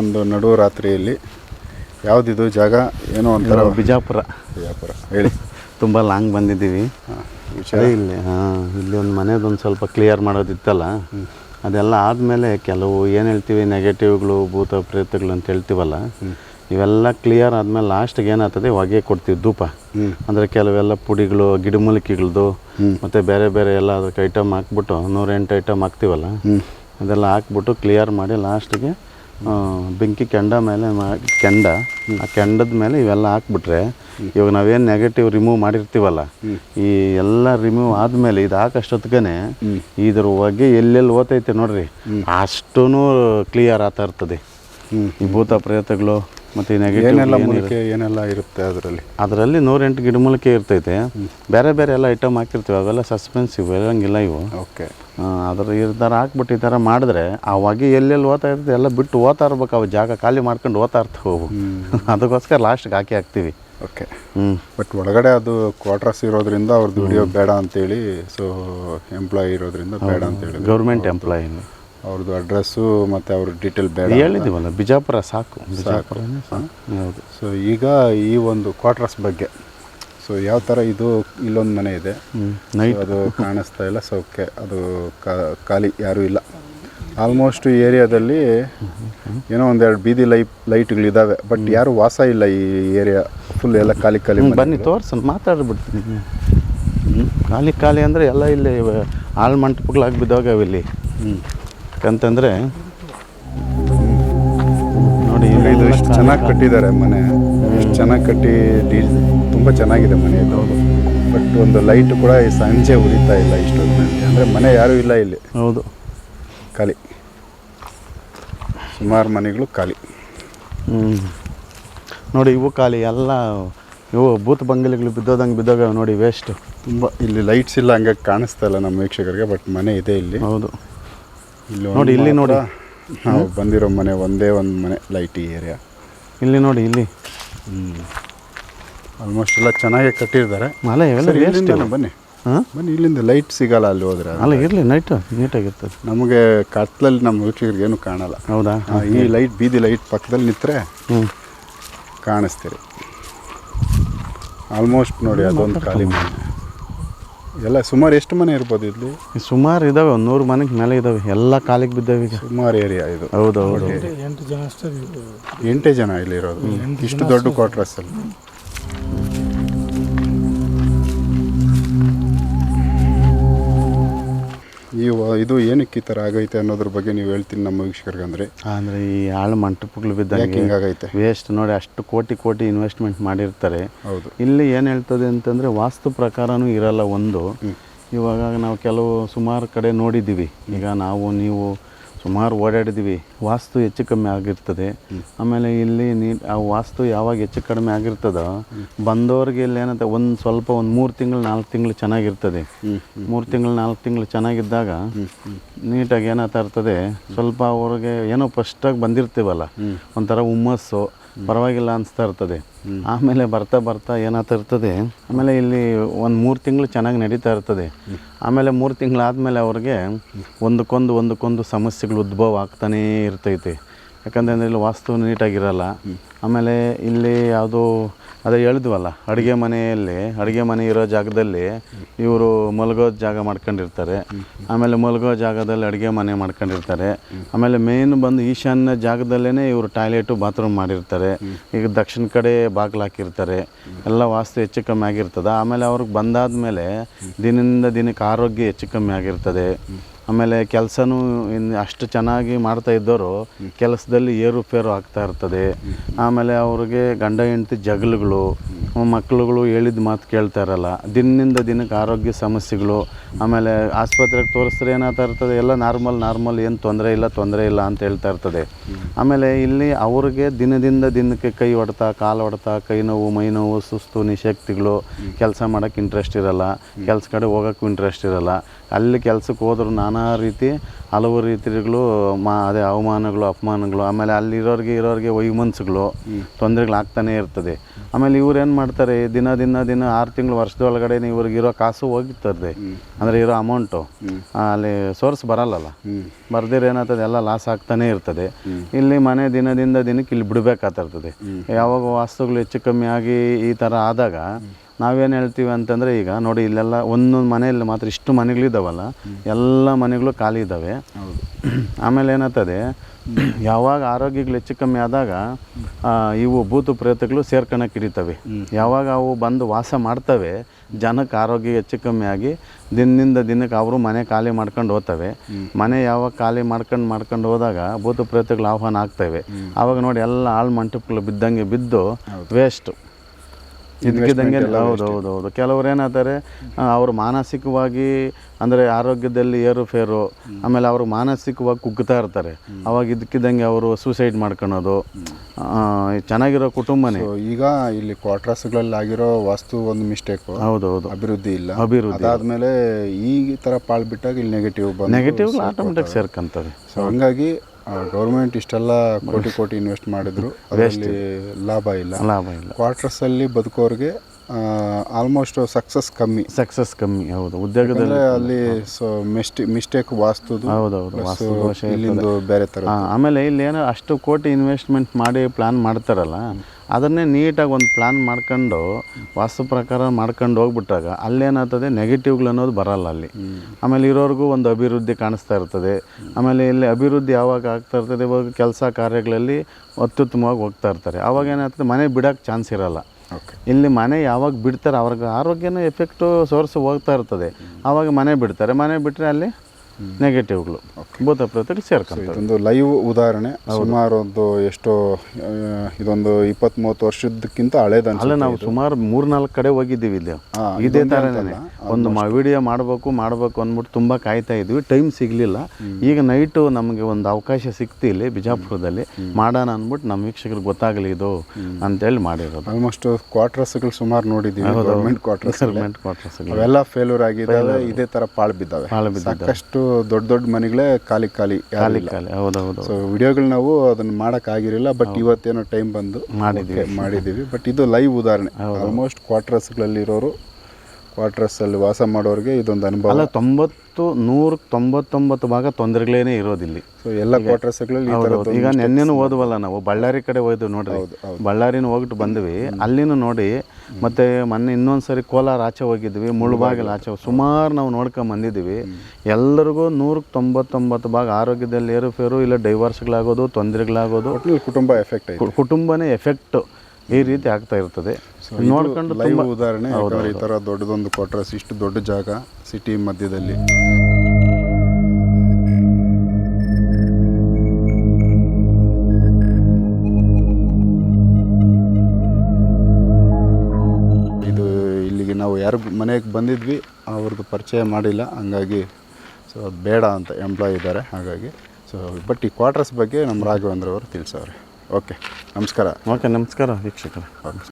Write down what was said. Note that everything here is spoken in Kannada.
ಒಂದು ನಡು ರಾತ್ರಿಯಲ್ಲಿ ಯಾವುದಿದು ಜಾಗ ಏನೋ ಒಂಥರ ಬಿಜಾಪುರ. ಬಿಜಾಪುರ. ಹೇಳಿ. ತುಂಬ ಲಾಂಗ್ ಬಂದಿದ್ದೀವಿ. ಇಲ್ಲಿ ಹಾಂ ಇಲ್ಲಿ ಒಂದು ಮನೆದೊಂದು ಸ್ವಲ್ಪ ಕ್ಲಿಯರ್ ಮಾಡೋದಿತ್ತಲ್ಲ? ಅದೆಲ್ಲ ಆದಮೇಲೆ ಕೆಲವು ಏನು ಹೇಳ್ತೀವಿ ನೆಗೆಟಿವ್ಗಳು ಭೂತ ಪ್ರೇತಗಳು ಅಂತ ಹೇಳ್ತೀವಲ್ಲ? ಇವೆಲ್ಲ ಕ್ಲಿಯರ್ ಆದಮೇಲೆ ಲಾಸ್ಟಿಗೆ ಏನಾಗ್ತದೆ ಹೊಗೆ ಕೊಡ್ತೀವಿ ಧೂಪ. ಅಂದರೆ ಕೆಲವೆಲ್ಲ ಪುಡಿಗಳು ಗಿಡಮೂಲಿಕೆಗಳದ್ದು ಮತ್ತು ಬೇರೆ ಬೇರೆ ಎಲ್ಲ ಅದಕ್ಕೆ ಐಟಮ್ ಹಾಕ್ಬಿಟ್ಟು ನೂರೆಂಟು ಐಟಮ್ ಹಾಕ್ತೀವಲ್ಲ? ಅದೆಲ್ಲ ಹಾಕ್ಬಿಟ್ಟು ಕ್ಲಿಯರ್ ಮಾಡಿ ಲಾಸ್ಟಿಗೆ ಬೆಂಕಿ ಕೆಂಡ ಮೇಲೆ ಮಾ ಕೆಂಡ. ಆ ಕೆಂಡದ ಮೇಲೆ ಇವೆಲ್ಲ ಹಾಕ್ಬಿಟ್ರೆ ಇವಾಗ ನಾವೇನು ನೆಗೆಟಿವ್ ರಿಮೂವ್ ಮಾಡಿರ್ತೀವಲ್ಲ ಈ ಎಲ್ಲ ರಿಮೂವ್ ಆದಮೇಲೆ ಇದು ಹಾಕಷ್ಟೊತ್ತಿಗೆ ಇದ್ರ ಬಗ್ಗೆ ಎಲ್ಲೆಲ್ಲಿ ಓತೈತೆ ನೋಡ್ರಿ ಅಷ್ಟೂ ಕ್ಲಿಯರ್ ಆಗ್ತಾ ಇರ್ತದೆ. ಈ ಭೂತ ಪ್ರೇತಗಳು ಮತ್ತು ಏನೆಲ್ಲ ಮೂಲಿಕೆ ಏನೆಲ್ಲ ಇರುತ್ತೆ ಅದರಲ್ಲಿ? ಅದರಲ್ಲಿ ನೂರೆಂಟು ಗಿಡಮೂಲಿಕೆ ಇರ್ತೈತೆ. ಬೇರೆ ಬೇರೆ ಎಲ್ಲ ಐಟಮ್ ಹಾಕಿರ್ತೀವಿ. ಅವೆಲ್ಲ ಸಸ್ಪೆನ್ಸಿವ್ ಇರೋಂಗಿಲ್ಲ ಇವು. ಓಕೆ. ಅದರ ಥರ ಹಾಕ್ಬಿಟ್ಟು ಈ ಥರ ಮಾಡಿದ್ರೆ ಆವಾಗಿ ಎಲ್ಲೆಲ್ಲಿ ಓದ್ತಾ ಇರ್ತದೆ ಎಲ್ಲ ಬಿಟ್ಟು ಓದ್ತಾ ಇರ್ಬೇಕು. ಅವು ಜಾಗ ಖಾಲಿ ಮಾಡ್ಕೊಂಡು ಓದ್ತಾ ಇರ್ತವೆ ಹೋಗು. ಅದಕ್ಕೋಸ್ಕರ ಲಾಸ್ಟ್ಗೆ ಹಾಕಿ ಹಾಕ್ತೀವಿ. ಓಕೆ. ಹ್ಞೂ ಬಟ್ ಒಳಗಡೆ ಅದು ಕ್ವಾರ್ಟರ್ಸ್ ಇರೋದ್ರಿಂದ ಅವ್ರದ್ದು ವಿಡಿಯೋ ಬೇಡ ಅಂತೇಳಿ ಸೊ ಎಂಪ್ಲಾಯ್ ಇರೋದ್ರಿಂದ ಬೇಡ ಅಂತೇಳಿ ಗೌರ್ಮೆಂಟ್ ಎಂಪ್ಲಾಯಿ ಅವ್ರದ್ದು ಅಡ್ರೆಸ್ಸು ಮತ್ತು ಅವ್ರ ಡೀಟೇಲ್ ಬೇಡ ಹೇಳಿದ್ದೀವಲ್ಲ ಬಿಜಾಪುರ ಸಾಕು ಬಿಜಾಪುರನೇ ಸಾಕು. ಹೌದು. ಸೊ ಈಗ ಈ ಒಂದು ಕ್ವಾರ್ಟರ್ಸ್ ಬಗ್ಗೆ. ಸೊ ಯಾವ ಥರ ಇದು ಇಲ್ಲೊಂದು ಮನೆ ಇದೆ. ನೈಟ್ ಅದು ಕಾಣಿಸ್ತಾ ಇಲ್ಲ ಸೊ ಓಕೆ ಅದು ಖಾಲಿ ಯಾರೂ ಇಲ್ಲ. ಆಲ್ಮೋಸ್ಟ್ ಈ ಏರಿಯಾದಲ್ಲಿ ಏನೋ ಒಂದೆರಡು ಬೀದಿ ಲೈಟ್ ಲೈಟ್ಗಳಿದ್ದಾವೆ ಬಟ್ ಯಾರು ವಾಸ ಇಲ್ಲ ಈ ಏರಿಯಾ. ಫುಲ್ ಎಲ್ಲ ಖಾಲಿ ಖಾಲಿ. ಬನ್ನಿ ತೋರ್ಸು ಮಾತಾಡ್ಬಿಡ್ತೀನಿ. ಹ್ಞೂ ಖಾಲಿ ಖಾಲಿ ಅಂದರೆ ಎಲ್ಲ ಇಲ್ಲಿ ಆಳು ಮಂಟಪಗಳಾಗಿ ಬಿದ್ದೋಗ್ಯಾವ ಇಲ್ಲಿ. ಯಾಕಂತಂದರೆ ನೋಡಿ ಇದು ಚೆನ್ನಾಗಿ ಕಟ್ಟಿದ್ದಾರೆ ಮನೆ. ಚೆನ್ನಾಗಿ ಕಟ್ಟಿ ಡೀಲ್ ತುಂಬ ಚೆನ್ನಾಗಿದೆ ಮನೆ ಇದು. ಬಟ್ ಒಂದು ಲೈಟ್ ಕೂಡ ಈ ಸಂಜೆ ಉರಿತಾ ಇಲ್ಲ ಇಷ್ಟೊತ್ತಿನಲ್ಲಿ ಅಂದರೆ ಮನೆ ಯಾರೂ ಇಲ್ಲ ಇಲ್ಲಿ. ಹೌದು. ಖಾಲಿ. ಸುಮಾರು ಮನೆಗಳು ಖಾಲಿ. ನೋಡಿ ಇವು ಖಾಲಿ. ಎಲ್ಲ ಇವು ಭೂತ ಬಂಗಲೆಗಳು ಬಿದ್ದೋದಂಗೆ ಬಿದ್ದೋಗ ನೋಡಿ ವೇಸ್ಟು ತುಂಬ ಇಲ್ಲಿ ಲೈಟ್ಸ್ ಇಲ್ಲ ಹಂಗಾಗಿ ಕಾಣಿಸ್ತಾ ಇಲ್ಲ ನಮ್ಮ ವೀಕ್ಷಕರಿಗೆ ಬಟ್ ಮನೆ ಇದೆ ಇಲ್ಲಿ. ಹೌದು. ನೋಡಿ, ಇಲ್ಲಿ ನೋಡಿ. ನಾವು ಬಂದಿರೋ ಮನೆ ಒಂದೇ ಒಂದು ಮನೆ ಲೈಟ್ ಈ ಏರಿಯಾ ಇಲ್ಲಿ ನೋಡಿ ಇಲ್ಲಿ. ಆಲ್ಮೋಸ್ಟ್ ಎಲ್ಲ ಚೆನ್ನಾಗಿ ಕಟ್ಟಿದ್ದಾರೆ ಮಲೆ ಇವೆಲ್ಲ ಸರಿ, ವೇಸ್ಟ್ ಬನ್ನಿ. ಬನ್ನಿ ಇಲ್ಲಿಂದ ಲೈಟ್ ಸಿಗಲ್ಲ ಅಲ್ಲಿ ಹೋದ್ರೆ ಅಲ್ಲ ಇರಲಿ ನೈಟು ನೀಟಾಗಿರ್ತದೆ ನಮಗೆ ಕತ್ಲಲ್ಲಿ ನಮ್ಮ ವೀಕ್ಷಕರಿಗೆ ಏನು ಕಾಣಲ್ಲ. ಹೌದಾ? ಈ ಲೈಟ್ ಬೀದಿ ಲೈಟ್ ಪಕ್ಕದಲ್ಲಿ ನಿಂತರೆ ಹ್ಞೂ ಕಾಣಿಸ್ತೀರಿ. ಆಲ್ಮೋಸ್ಟ್ ನೋಡಿ ಅದೊಂದು ಖಾಲಿ ಮನೆ. ಎಲ್ಲ ಸುಮಾರು ಎಷ್ಟು ಮನೆ ಇರ್ಬೋದು ಇಲ್ಲಿ? ಸುಮಾರು ಇದಾವೆ ಒಂದು ನೂರು ಮನೆಗೆ ಮೇಲೆ ಇದಾವೆ. ಎಲ್ಲ ಕಾಲಿಗೆ ಬಿದ್ದಾವೆ ಈಗ. ಸುಮಾರು ಏರಿಯಾ ಇದು. ಹೌದು ಹೌದು ಎಂಟು ಜನ ಅಷ್ಟೇ ಎಂಟೇ ಜನ ಇಲ್ಲಿ ಇರೋದು. ಇಷ್ಟು ದೊಡ್ಡ ಕ್ವಾರ್ಟರ್ಸ್ ಅಲ್ಲಿ. ಈ ವ- ಇದು ಏನಕ್ಕೆ ಈ ಥರ ಆಗೈತೆ ಅನ್ನೋದ್ರ ಬಗ್ಗೆ ನೀವು ಹೇಳ್ತೀನಿ ನಮ್ಮ ವೀಕ್ಷಕರಿಗೆ ಅಂದರೆ. ಅಂದರೆ ಈ ಆಳು ಮಂಟಪಗಳು ಯಾಕೆ ಬಿದ್ದಂಗೆ ಹಿಂಗಾಗೈತೆ? ವೇಸ್ಟ್ ನೋಡಿ ಅಷ್ಟು ಕೋಟಿ ಕೋಟಿ ಇನ್ವೆಸ್ಟ್ಮೆಂಟ್ ಮಾಡಿರ್ತಾರೆ. ಹೌದು. ಇಲ್ಲಿ ಏನು ಹೇಳ್ತದೆ ಅಂತಂದರೆ ವಾಸ್ತು ಪ್ರಕಾರನೂ ಇರಲ್ಲ ಒಂದು. ಇವಾಗ ನಾವು ಕೆಲವು ಸುಮಾರು ಕಡೆ ನೋಡಿದ್ದೀವಿ. ಈಗ ನಾವು ನೀವು ಸುಮಾರು ಓಡಾಡಿದ್ದೀವಿ. ವಾಸ್ತು ಹೆಚ್ಚು ಕಮ್ಮಿ ಆಗಿರ್ತದೆ. ಆಮೇಲೆ ಇಲ್ಲಿ ನೀ, ಆ ವಾಸ್ತು ಯಾವಾಗ ಹೆಚ್ಚು ಕಡಿಮೆ ಆಗಿರ್ತದೋ ಬಂದವ್ರಿಗೆ ಇಲ್ಲಿ ಏನಂತ ಒಂದು ಸ್ವಲ್ಪ ಒಂದು ಮೂರು ತಿಂಗಳು, ನಾಲ್ಕು ತಿಂಗಳು ಚೆನ್ನಾಗಿರ್ತದೆ. ಮೂರು ತಿಂಗಳು, ನಾಲ್ಕು ತಿಂಗಳು ಚೆನ್ನಾಗಿದ್ದಾಗ ನೀಟಾಗಿ ಏನಾಗ್ತಾ ಇರ್ತದೆ, ಸ್ವಲ್ಪ ಅವ್ರಿಗೆ ಏನೋ ಫಸ್ಟಾಗಿ ಬಂದಿರ್ತೀವಲ್ಲ, ಒಂಥರ ಹುಮ್ಮಸ್ಸು ಪರವಾಗಿಲ್ಲ ಅನಿಸ್ತಾ ಇರ್ತದೆ. ಆಮೇಲೆ ಬರ್ತಾ ಬರ್ತಾ ಏನಾಗ್ತಾ ಇರ್ತದೆ ಆಮೇಲೆ ಇಲ್ಲಿ ಒಂದು ಮೂರು ತಿಂಗಳು ಚೆನ್ನಾಗಿ ನಡೀತಾ ಇರ್ತದೆ. ಆಮೇಲೆ ಮೂರು ತಿಂಗಳಾದಮೇಲೆ ಅವ್ರಿಗೆ ಒಂದಕ್ಕೊಂದು ಒಂದಕ್ಕೊಂದು ಸಮಸ್ಯೆಗಳು ಉದ್ಭವ ಆಗ್ತಾನೇ ಇರ್ತೈತೆ. ಯಾಕಂತಂದರೆ ಇಲ್ಲಿ ವಾಸ್ತು ನೀಟಾಗಿರಲ್ಲ. ಆಮೇಲೆ ಇಲ್ಲಿ ಯಾವುದು, ಅದೇ ಹೇಳಿದ್ವಲ್ಲ, ಅಡುಗೆ ಮನೆಯಲ್ಲಿ, ಅಡುಗೆ ಮನೆ ಇರೋ ಜಾಗದಲ್ಲಿ ಇವರು ಮಲಗೋ ಜಾಗ ಮಾಡ್ಕೊಂಡಿರ್ತಾರೆ. ಆಮೇಲೆ ಮಲಗೋ ಜಾಗದಲ್ಲಿ ಅಡುಗೆ ಮನೆ ಮಾಡ್ಕೊಂಡಿರ್ತಾರೆ. ಆಮೇಲೆ ಮೇನ್ ಬಂದು ಈಶಾನ್ಯ ಜಾಗದಲ್ಲೇ ಇವರು ಟಾಯ್ಲೆಟು ಬಾತ್ರೂಮ್ ಮಾಡಿರ್ತಾರೆ. ಈಗ ದಕ್ಷಿಣ ಕಡೆ ಬಾಗಿಲು ಹಾಕಿರ್ತಾರೆ. ಎಲ್ಲ ವಾಸ್ತು ಹೆಚ್ಚು ಕಮ್ಮಿ ಆಗಿರ್ತದೆ. ಆಮೇಲೆ ಅವ್ರಿಗೆ ಬಂದಾದ ಮೇಲೆ ದಿನದಿಂದ ದಿನಕ್ಕೆ ಆರೋಗ್ಯ ಹೆಚ್ಚು ಕಮ್ಮಿ ಆಗಿರ್ತದೆ. ಆಮೇಲೆ ಕೆಲಸನೂ ಇನ್ನು ಅಷ್ಟು ಚೆನ್ನಾಗಿ ಮಾಡ್ತಾ ಇದ್ದವರು ಕೆಲಸದಲ್ಲಿ ಏರುಪೇರು ಆಗ್ತಾ ಇರ್ತದೆ. ಆಮೇಲೆ ಅವ್ರಿಗೆ ಗಂಡ ಹೆಂಡತಿ ಜಗಳಗಳು ಮಕ್ಕಳುಗಳು ಹೇಳಿದ ಮಾತು ಕೇಳ್ತಾ ಇರಲ್ಲ. ದಿನದಿಂದ ದಿನಕ್ಕೆ ಆರೋಗ್ಯ ಸಮಸ್ಯೆಗಳು, ಆಮೇಲೆ ಆಸ್ಪತ್ರೆಗೆ ತೋರಿಸಿದ್ರೆ ಏನಾಗ್ತಾ ಇರ್ತದೆ, ಎಲ್ಲ ನಾರ್ಮಲ್ ನಾರ್ಮಲ್, ಏನು ತೊಂದರೆ ಇಲ್ಲ ತೊಂದರೆ ಇಲ್ಲ ಅಂತ ಹೇಳ್ತಾ ಇರ್ತದೆ. ಆಮೇಲೆ ಇಲ್ಲಿ ಅವ್ರಿಗೆ ದಿನದಿಂದ ದಿನಕ್ಕೆ ಕೈ ಹೊಡ್ತಾ ಕಾಲು ಹೊಡ್ತಾ ಕೈ ನೋವು, ಮೈ ನೋವು, ಸುಸ್ತು, ನಿಶಕ್ತಿಗಳು ಕೆಲಸ ಮಾಡೋಕ್ಕೆ ಇಂಟ್ರೆಸ್ಟ್ ಇರಲ್ಲ. ಕೆಲಸ ಕಡೆ ಹೋಗೋಕ್ಕೂ ಇಂಟ್ರೆಸ್ಟ್ ಇರಲ್ಲ. ಅಲ್ಲಿ ಕೆಲಸಕ್ಕೆ ಹೋದ್ರು ನಾನು ನಾನಾ ರೀತಿ ಹಲವು ರೀತಿಗಳು ಮಾ ಅದೇ ಅವಮಾನಗಳು ಅಪಮಾನಗಳು ಆಮೇಲೆ ಅಲ್ಲಿರೋರಿಗೆ ಇರೋರಿಗೆ ವೈಮನ್ಸ್ಗಳು ತೊಂದರೆಗಳು ಆಗ್ತಾನೆ ಇರ್ತದೆ. ಆಮೇಲೆ ಇವ್ರು ಏನು ಮಾಡ್ತಾರೆ ದಿನ ದಿನ ದಿನ ಆರು ತಿಂಗಳು ವರ್ಷದೊಳಗಡೆ ಇವ್ರಿಗೆ ಇರೋ ಕಾಸು ಹೋಗಿರ್ತದೆ. ಅಂದರೆ ಇರೋ ಅಮೌಂಟು. ಅಲ್ಲಿ ಸೋರ್ಸ್ ಬರಲ್ಲಲ್ಲ. ಬರ್ದಿರ ಏನಾಗ್ತದೆ ಎಲ್ಲ ಲಾಸ್ ಆಗ್ತಾನೆ ಇರ್ತದೆ. ಇಲ್ಲಿ ಮನೆ ದಿನದಿಂದ ದಿನಕ್ಕೆ ಇಲ್ಲಿ ಬಿಡಬೇಕಾಗ್ತಿರ್ತದೆ ಯಾವಾಗ ವಾಸ್ತುಗಳು ಹೆಚ್ಚು ಕಮ್ಮಿ ಆಗಿ ಈ ಥರ ಆದಾಗ ನಾವೇನು ಹೇಳ್ತೀವಿ ಅಂತಂದರೆ ಈಗ ನೋಡಿ ಇಲ್ಲೆಲ್ಲ ಒಂದೊಂದು ಮನೆಯಲ್ಲಿ ಮಾತ್ರ ಇಷ್ಟು ಮನೆಗಳಿದ್ದಾವಲ್ಲ ಎಲ್ಲ ಮನೆಗಳು ಖಾಲಿ ಇದ್ದಾವೆ ಆಮೇಲೆ ಏನಾಗ್ತದೆ ಯಾವಾಗ ಆರೋಗ್ಯಗಳು ಹೆಚ್ಚು ಕಮ್ಮಿ ಆದಾಗ ಇವು ಭೂತ ಪ್ರೇತಗಳು ಸೇರ್ಕೊಳಕ್ಕೆ ಹಿಡಿತವೆ ಯಾವಾಗ ಅವು ಬಂದು ವಾಸ ಮಾಡ್ತವೆ ಜನಕ್ಕೆ ಆರೋಗ್ಯ ಹೆಚ್ಚು ಕಮ್ಮಿ ಆಗಿ ದಿನದಿಂದ ದಿನಕ್ಕೆ ಅವರು ಮನೆ ಖಾಲಿ ಮಾಡ್ಕೊಂಡು ಹೋಗ್ತವೆ. ಮನೆ ಯಾವಾಗ ಖಾಲಿ ಮಾಡ್ಕೊಂಡು ಮಾಡ್ಕೊಂಡು ಹೋದಾಗ ಭೂತ ಪ್ರೇತಗಳು ಆಹ್ವಾನ ಆಗ್ತವೆ. ಆವಾಗ ನೋಡಿ ಎಲ್ಲ ಆಳು ಮಂಟಪಗಳು ಬಿದ್ದಂಗೆ ಬಿದ್ದು ವೇಸ್ಟ್ ಇದಕ್ಕಿದ್ದಂಗೆ ಹೌದು ಹೌದು ಹೌದು. ಕೆಲವ್ರು ಏನಾದರೆ ಅವರು ಮಾನಸಿಕವಾಗಿ ಅಂದರೆ ಆರೋಗ್ಯದಲ್ಲಿ ಏರುಫೇರು ಆಮೇಲೆ ಅವರು ಮಾನಸಿಕವಾಗಿ ಕುಗ್ತಾ ಇರ್ತಾರೆ. ಅವಾಗ ಇದಕ್ಕಿದ್ದಂಗೆ ಅವರು ಸೂಸೈಡ್ ಮಾಡ್ಕೊಳೋದು. ಚೆನ್ನಾಗಿರೋ ಕುಟುಂಬನೇ. ಈಗ ಇಲ್ಲಿ ಕ್ವಾರ್ಟರ್ಸ್ಗಳಲ್ಲಿ ಆಗಿರೋ ವಾಸ್ತು ಒಂದು ಮಿಸ್ಟೇಕ್ ಹೌದು ಹೌದು. ಅಭಿವೃದ್ಧಿ ಇಲ್ಲ. ಅಭಿವೃದ್ಧಿ ಅದಾದ್ಮೇಲೆ ಈ ತರ ಪಾಳ್ ಬಿಟ್ಟಾಗ ಇಲ್ಲಿ ನೆಗೆಟಿವ್ ಬಂದು ನೆಗೆಟಿವ್ ಆಟೋಮೆಟಿಕ್ ಸೇರ್ಕೊಂತವೆ. ಸೊ ಹಂಗಾಗಿ ಗೌರ್ಮೆಂಟ್ ಇಷ್ಟೆಲ್ಲ ಕೋಟಿ ಕೋಟಿ ಇನ್ವೆಸ್ಟ್ ಮಾಡಿದ್ರು. ಅದರಲ್ಲಿ ಲಾಭ ಇಲ್ಲ. ಲಾಭ ಇಲ್ಲ. ಕ್ವಾರ್ಟರ್ಸ್ ಅಲ್ಲಿ ಬದುಕೋರಿಗೆ ಆಲ್ಮೋಸ್ಟ್ ಸಕ್ಸಸ್ ಕಮ್ಮಿ. ಸಕ್ಸಸ್ ಕಮ್ಮಿ ಹೌದು. ಉದ್ಯೋಗದಲ್ಲಿ ಅಲ್ಲಿ ಸೊ ಮಿಸ್ಟೇ ಮಿಸ್ಟೇಕ್ ವಾಸ್ತುದು ಹೌದೌದು ವಾಸ್ತು ಇಲ್ಲಿಂದು ಬೇರೆ ಥರ ಆಮೇಲೆ ಇಲ್ಲಿ ಏನೋ ಅಷ್ಟು ಕೋಟಿ ಇನ್ವೆಸ್ಟ್ಮೆಂಟ್ ಮಾಡಿ ಪ್ಲ್ಯಾನ್ ಮಾಡ್ತಾರಲ್ಲ ಅದನ್ನೇ ನೀಟಾಗಿ ಒಂದು ಪ್ಲ್ಯಾನ್ ಮಾಡ್ಕೊಂಡು ವಾಸ್ತು ಪ್ರಕಾರ ಮಾಡ್ಕೊಂಡು ಹೋಗ್ಬಿಟ್ಟಾಗ ಅಲ್ಲೇನಾಗ್ತದೆ? ನೆಗೆಟಿವ್ಗಳು ಅನ್ನೋದು ಬರಲ್ಲ ಅಲ್ಲಿ. ಆಮೇಲೆ ಇರೋರಿಗೂ ಒಂದು ಅಭಿವೃದ್ಧಿ ಕಾಣಿಸ್ತಾ ಇರ್ತದೆ. ಆಮೇಲೆ ಇಲ್ಲಿ ಅಭಿವೃದ್ಧಿ ಯಾವಾಗ ಆಗ್ತಾ ಇರ್ತದೆ? ಇವಾಗ ಕೆಲಸ ಕಾರ್ಯಗಳಲ್ಲಿ ಅತ್ಯುತ್ತಮವಾಗಿ ಹೋಗ್ತಾ ಇರ್ತಾರೆ. ಆವಾಗ ಏನಾಗ್ತದೆ? ಮನೆ ಬಿಡೋಕ್ಕೆ ಚಾನ್ಸ್ ಇರಲ್ಲ. ಇಲ್ಲಿ ಮನೆ ಯಾವಾಗ ಬಿಡ್ತಾರೆ, ಅವ್ರಿಗೆ ಆರೋಗ್ಯನ ಎಫೆಕ್ಟು ಸೋರ್ಸ್ ಹೋಗ್ತಾ ಇರ್ತದೆ. ಆವಾಗ ಮನೆ ಬಿಡ್ತಾರೆ. ಮನೆ ಬಿಟ್ಟರೆ ಅಲ್ಲಿ ನೆಗೆಟಿವ್ಗಳು. ಭೂತ ಪ್ರೇತಗಳು ಸೇರ್ಕೊಂಡು ಇದೊಂದು ಲೈವ್ ಉದಾಹರಣೆ. ಸುಮಾರು ಒಂದು ಎಷ್ಟೋ ಇದೊಂದು ಇಪ್ಪತ್ತ್ ಮೂವತ್ತು ವರ್ಷದಕ್ಕಿಂತ ಹಳೇದ ಅಲ್ಲ ನಾವು ಸುಮಾರು ಮೂರ್ನಾಲ್ಕು ಕಡೆ ಹೋಗಿದ್ದೀವಿ ಇಲ್ಲಿ. ಇದೇ ಥರನೇ ಒಂದು ವಿಡಿಯೋ ಮಾಡಬೇಕು ಮಾಡಬೇಕು ಅಂದ್ಬಿಟ್ಟು ತುಂಬ ಕಾಯ್ತಾ ಇದ್ವಿ. ಟೈಮ್ ಸಿಗಲಿಲ್ಲ. ಈಗ ನೈಟು ನಮಗೆ ಒಂದು ಅವಕಾಶ ಸಿಕ್ತು ಇಲ್ಲಿ ಬಿಜಾಪುರದಲ್ಲಿ. ಮಾಡೋಣ ಅಂದ್ಬಿಟ್ಟು ನಮ್ಮ ವೀಕ್ಷಕರಿಗೆ ಗೊತ್ತಾಗಲಿ ಇದು ಅಂತೇಳಿ ಮಾಡಿರೋದು. ಆಲ್ಮೋಸ್ಟ್ ಕ್ವಾರ್ಟರ್ಸ್ಗಳು ಸುಮಾರು ನೋಡಿದ್ದೀವಿ ಗೌರ್ಮೆಂಟ್ ಕ್ವಾರ್ಟರ್ಸ್ ಗೌರ್ಮೆಂಟ್ ಕ್ವಾರ್ಟರ್ಸ್ ಅವೆಲ್ಲ ಫೇಲ್ಯೂರ್ ಆಗಿದೆ ಇದೇ ಥರ ಪಾಳು ಬಿದ್ದಾವೆ. ಪಾಳು ಬಿದ್ದಾವೆ ಸಾಕಷ್ಟು ದೊಡ್ಡ ದೊಡ್ಡ ಮನೆಗಳೇ ಖಾಲಿ ಖಾಲಿ ಖಾಲಿ ಖಾಲಿ ಹೌದೌದು ಸೊ ವಿಡಿಯೋಗಳು ನಾವು ಅದನ್ನ ಮಾಡಕ್ ಆಗಿರಲಿಲ್ಲ ಬಟ್ ಇವತ್ತೇನೋ ಟೈಮ್ ಬಂದು ಮಾಡಿದ್ದೀವಿ. ಮಾಡಿದ್ದೀವಿ. ಬಟ್ ಇದು ಲೈವ್ ಉದಾಹರಣೆ. ಆಲ್ಮೋಸ್ಟ್ ಕ್ವಾರ್ಟರ್ಸ್ಗಳಲ್ಲಿರೋರು ಕ್ವಾರ್ಟರ್ಸ್ ಅಲ್ಲಿ ವಾಸ ಮಾಡೋರಿಗೆ ಇದೊಂದು ಅನುಭವ. ಅಲ್ಲ ತೊಂಬತ್ತು ನೂರಕ್ಕೆ ತೊಂಬತ್ತೊಂಬತ್ತು ಭಾಗ ತೊಂದರೆಗಳೇನೇ ಇರೋದಿಲ್ಲಿ. ಸೊ ಎಲ್ಲ ಕ್ವಾರ್ಟರ್ಸ್ಗಳಲ್ಲಿ ಥರದ್ದು ಈಗ ನೆನ್ನೆನೂ ಓದುವಲ್ಲ ನಾವು ಬಳ್ಳಾರಿ ಕಡೆ ಹೋಯ್ದು ನೋಡ್ರಿ. ಬಳ್ಳಾರಿನ ಹೋಗ್ಬಿಟ್ಟು ಬಂದ್ವಿ. ಅಲ್ಲಿನೂ ನೋಡಿ ಮತ್ತೆ ಮೊನ್ನೆ ಇನ್ನೊಂದು ಸರಿ ಕೋಲಾರ ಆಚೆ ಹೋಗಿದ್ವಿ ಮುಳುಬಾಗಿಲು ಆಚೆ. ಸುಮಾರು ನಾವು ನೋಡ್ಕೊಂಡ್ ಬಂದಿದ್ದೀವಿ. ಎಲ್ಲರಿಗೂ ನೂರಕ್ಕೆ ತೊಂಬತ್ತೊಂಬತ್ತು ಭಾಗ ಆರೋಗ್ಯದಲ್ಲಿ ಏರುಪೇರು ಇಲ್ಲ ಡೈವರ್ಸ್ಗಳಾಗೋದು ತೊಂದರೆಗಳಾಗೋದು. ಕುಟುಂಬ ಎಫೆಕ್ಟ್ ಕುಟುಂಬನೇ ಎಫೆಕ್ಟ್ ಈ ರೀತಿ ಆಗ್ತಾ ಇರ್ತದೆ. ನೋಡ್ಕೊಂಡು ಲೈವ್ ಉದಾಹರಣೆ ಯಾಕಂದ್ರೆ ಈ ಥರ ದೊಡ್ಡದೊಂದು ಕ್ವಾರ್ಟರ್ಸ್ ಇಷ್ಟು ದೊಡ್ಡ ಜಾಗ ಸಿಟಿ ಮಧ್ಯದಲ್ಲಿ. ಇದು ಇಲ್ಲಿಗೆ ನಾವು ಯಾರು ಮನೆಗೆ ಬಂದಿದ್ವಿ ಅವ್ರದ್ದು ಪರಿಚಯ ಮಾಡಿಲ್ಲ ಹಂಗಾಗಿ ಸೊ ಅದು ಬೇಡ ಅಂತ ಎಂಪ್ಲಾಯ್ ಇದ್ದಾರೆ ಹಾಗಾಗಿ. ಸೊ ಬಟ್ ಈ ಕ್ವಾರ್ಟರ್ಸ್ ಬಗ್ಗೆ ನಮ್ಮ ರಾಘವೇಂದ್ರ ಅವರು ತಿಳಿಸವ್ರೆ. ಓಕೆ ನಮಸ್ಕಾರ. ಓಕೆ ನಮಸ್ಕಾರ ವೀಕ್ಷಕರೇ.